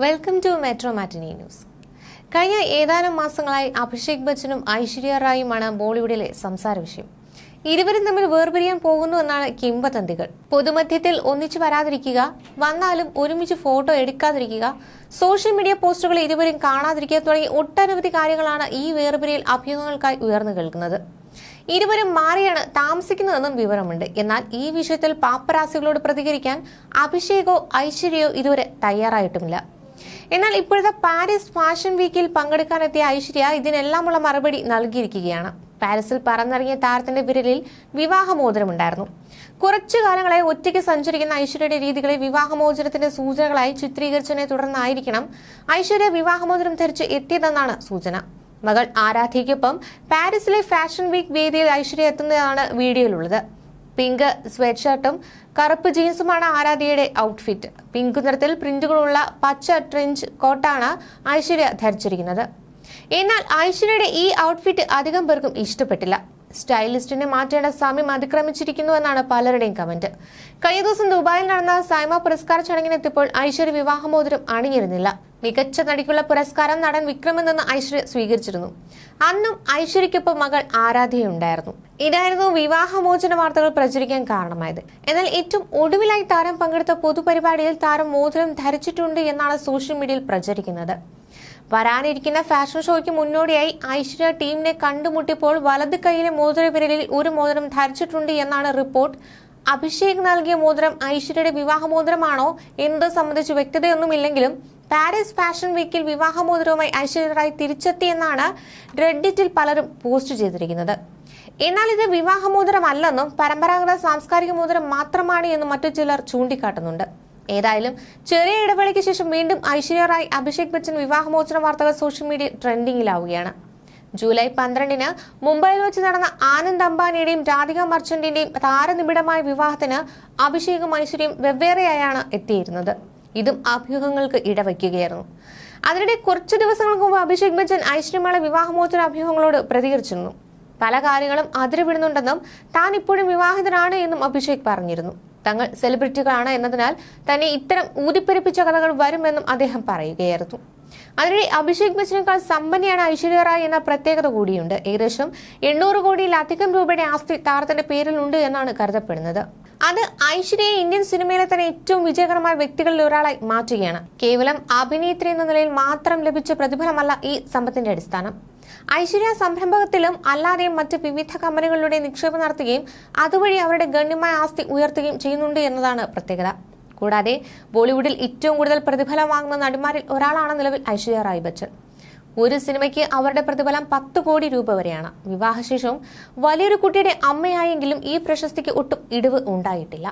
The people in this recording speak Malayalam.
Welcome to metro matinee news കഴിഞ്ഞ ഏതാനും മാസങ്ങളായി അഭിഷേക് ബച്ചനും ഐശ്വര്യ റായുമാണ് ബോളിവുഡിലെ സംസാര വിഷയം. ഇരുവരും തമ്മിൽ വേർപിരിയാൻ പോകുന്നു എന്നാണ് കിംവദന്തികൾ. പൊതുമധ്യത്തിൽ ഒന്നിച്ചു വരാതിരിക്കുക വന്നാലും ഒരുമിച്ച് ഫോട്ടോ എടുക്കാതിരിക്കുക സോഷ്യൽ മീഡിയ പോസ്റ്റുകൾ ഇരുവരും കാണാതിരിക്കുക തുടങ്ങി ഒട്ടനവധി കാര്യങ്ങളാണ് ഈ വേർപിരിയൽ അഭ്യൂഹങ്ങൾക്കായി ഉയർന്നു കേൾക്കുന്നത്. ഇരുവരും മാറിയാണ് താമസിക്കുന്നതെന്നും വിവരമുണ്ട്. എന്നാൽ ഈ വിഷയത്തിൽ പാപ്പരാസികളോട് പ്രതികരിക്കാൻ അഭിഷേകോ ഐശ്വര്യയോ ഇതുവരെ തയ്യാറായിട്ടുമില്ല. എന്നാൽ ഇപ്പോഴത്തെ പാരീസ് ഫാഷൻ വീക്കിൽ പങ്കെടുക്കാനെത്തിയ ഐശ്വര്യ ഇതിനെല്ലാമുള്ള മറുപടി നൽകിയിരിക്കുകയാണ്. പാരീസിൽ പറന്നിറങ്ങിയ താരത്തിന്റെ വിരലിൽ വിവാഹമോചനമുണ്ടായിരുന്നു. കുറച്ചു കാലങ്ങളായി ഒറ്റയ്ക്ക് സഞ്ചരിക്കുന്ന ഐശ്വര്യയുടെ രീതികളെ വിവാഹമോചനത്തിന്റെ സൂചനകളായി ചിത്രീകരിച്ചതിനെ തുടർന്നായിരിക്കണം ഐശ്വര്യ വിവാഹമോചനം ധരിച്ച് എത്തിയതെന്നാണ് സൂചന. മകൾ ആരാധ്യയ്ക്കൊപ്പം പാരീസിലെ ഫാഷൻ വീക്ക് വേദിയിൽ ഐശ്വര്യ എത്തുന്നതാണ് വീഡിയോയിലുള്ളത്. പിങ്ക് സ്വെറ്റ് ഷർട്ടും കറുപ്പ് ജീൻസുമാണ് ആരാധ്യയുടെ ഔട്ട്ഫിറ്റ് പിങ്ക് നിറത്തിൽ പ്രിന്റുകളുള്ള പച്ച ട്രെഞ്ച് കോട്ടാണ് ഐശ്വര്യ ധരിച്ചിരിക്കുന്നത്. എന്നാൽ ഐശ്വര്യയുടെ ഈ ഔട്ട്ഫിറ്റ് അധികം പേർക്കും ഇഷ്ടപ്പെട്ടില്ല. സ്റ്റൈലിസ്റ്റിനെ മാറ്റേണ്ട സമയം അതിക്രമിച്ചിരിക്കുന്നുവെന്നാണ് പലരുടെയും കമന്റ് കഴിഞ്ഞ ദിവസം ദുബായിൽ നടന്ന സൈമ പുരസ്കാര ചടങ്ങിനെത്തിയപ്പോൾ ഐശ്വര്യ വിവാഹമോതിരം അണിഞ്ഞിരുന്നില്ല. മികച്ച നടിക്കുള്ള പുരസ്കാരം നടൻ വിക്രമിൽ നിന്ന് ഐശ്വര്യ സ്വീകരിച്ചിരുന്നു. അന്നും ഐശ്വര്യയ്ക്കൊപ്പം മകൾ ആരാധ്യയുണ്ടായിരുന്നു ഇതായിരുന്നു വിവാഹമോചന വാർത്തകൾ പ്രചരിക്കാൻ കാരണമായത്. എന്നാൽ ഏറ്റവും ഒടുവിലായി താരം പങ്കെടുത്ത പൊതുപരിപാടിയിൽ താരം മോതിരം ധരിച്ചിട്ടുണ്ട് എന്നാണ് സോഷ്യൽ മീഡിയയിൽ പ്രചരിക്കുന്നത്. വരാനിരിക്കുന്ന ഫാഷൻ ഷോയ്ക്ക് മുന്നോടിയായി ഐശ്വര്യ ടീമിനെ കണ്ടുമുട്ടിയപ്പോൾ വലത് കൈയിലെ മോതിര വിരലിൽ ഒരു മോതിരം ധരിച്ചിട്ടുണ്ട് എന്നാണ് റിപ്പോർട്ട്. അഭിഷേക് നൽകിയ മോതിരം ഐശ്വര്യയുടെ വിവാഹമോതിരമാണോ? എന്നത് സംബന്ധിച്ച് വ്യക്തതയൊന്നുമില്ലെങ്കിലും പാരീസ് ഫാഷൻ വീക്കിൽ വിവാഹമോതിരവുമായി ഐശ്വര്യ റായ് തിരിച്ചെത്തിയെന്നാണ് റെഡിറ്റിൽ പലരും പോസ്റ്റ് ചെയ്തിരിക്കുന്നത്. എന്നാൽ ഇത് വിവാഹമോതിരമല്ലെന്നും പരമ്പരാഗത സാംസ്കാരിക മോതിരം മാത്രമാണ് എന്നും മറ്റു ചിലർ ചൂണ്ടിക്കാട്ടുന്നുണ്ട്. ഏതായാലും ചെറിയ ഇടവേളയ്ക്ക് ശേഷം വീണ്ടും ഐശ്വര്യ റായ് അഭിഷേക് ബച്ചൻ വിവാഹമോചന വാർത്തകൾ സോഷ്യൽ മീഡിയ ട്രെൻഡിങ്ങിലാവുകയാണ്. ജൂലൈ പന്ത്രണ്ടിന് മുംബൈയിൽ വെച്ച് നടന്ന ആനന്ദ് അംബാനിയുടെയും രാധിക മർച്ചന്റിന്റെയും താരനിബിഡമായ വിവാഹത്തിന് അഭിഷേകും ഐശ്വര്യയും വെവ്വേറെയായാണ് എത്തിയിരുന്നത്. ഇതും അഭ്യൂഹങ്ങൾക്ക് ഇടവയ്ക്കുകയായിരുന്നു. അതിനിടെ കുറച്ചു ദിവസങ്ങൾക്ക് മുമ്പ് അഭിഷേക് ബച്ചൻ ഐശ്വര്യമാള വിവാഹമോചന അഭ്യൂഹങ്ങളോട് പ്രതികരിച്ചിരുന്നു. പല കാര്യങ്ങളും അതിരുവിടുന്നുണ്ടെന്നും താൻ ഇപ്പോഴും വിവാഹിതനാണ് എന്നും അഭിഷേക് പറഞ്ഞിരുന്നു. തങ്ങൾ സെലിബ്രിറ്റികളാണ് എന്നതിനാൽ തന്നെ ഇത്തരം ഊതിപ്പെരിപ്പിച്ച കഥകൾ വരുമെന്നും അദ്ദേഹം പറയുകയായിരുന്നു. അതിനിടെ അഭിഷേക് ബച്ചനേക്കാൾ സമ്പന്നയാണ് ഐശ്വര്യ റായ് എന്ന പ്രത്യേകത കൂടിയുണ്ട്. ഏകദേശം എണ്ണൂറ് കോടിയിലധികം രൂപയുടെ ആസ്തി താരത്തിന്റെ പേരിലുണ്ട് എന്നാണ് കരുതപ്പെടുന്നത്. അത് ഐശ്വര്യയെ ഇന്ത്യൻ സിനിമയിലെ തന്നെ ഏറ്റവും വിജയകരമായ വ്യക്തികളിൽ ഒരാളായി മാറ്റുകയാണ്. കേവലം അഭിനേത്രി എന്ന നിലയിൽ മാത്രം ലഭിച്ച പ്രതിഫലമല്ല ഈ സമ്പത്തിന്റെ അടിസ്ഥാനം. ഐശ്വര്യ സംരംഭകത്തിലും അല്ലാതെയും മറ്റ് വിവിധ കമ്പനികളിലൂടെ നിക്ഷേപം നടത്തുകയും അതുവഴി അവരുടെ ഗണ്യമായ ആസ്തി ഉയർത്തുകയും ചെയ്യുന്നുണ്ട് എന്നതാണ് പ്രത്യേകത. കൂടാതെ ബോളിവുഡിൽ ഏറ്റവും കൂടുതൽ പ്രതിഫലം വാങ്ങുന്ന നടിമാരിൽ ഒരാളാണ് നിലവിൽ ഐശ്വര്യ റായ് ബച്ചൻ ഒരു സിനിമയ്ക്ക് അവരുടെ പ്രതിഫലം പത്ത് കോടി രൂപ വരെയാണ്. വിവാഹശേഷവും വലിയൊരു കുട്ടിയുടെ അമ്മയായെങ്കിലും ഈ പ്രശസ്തിക്ക് ഒട്ടും ഇടിവ് ഉണ്ടായിട്ടില്ല.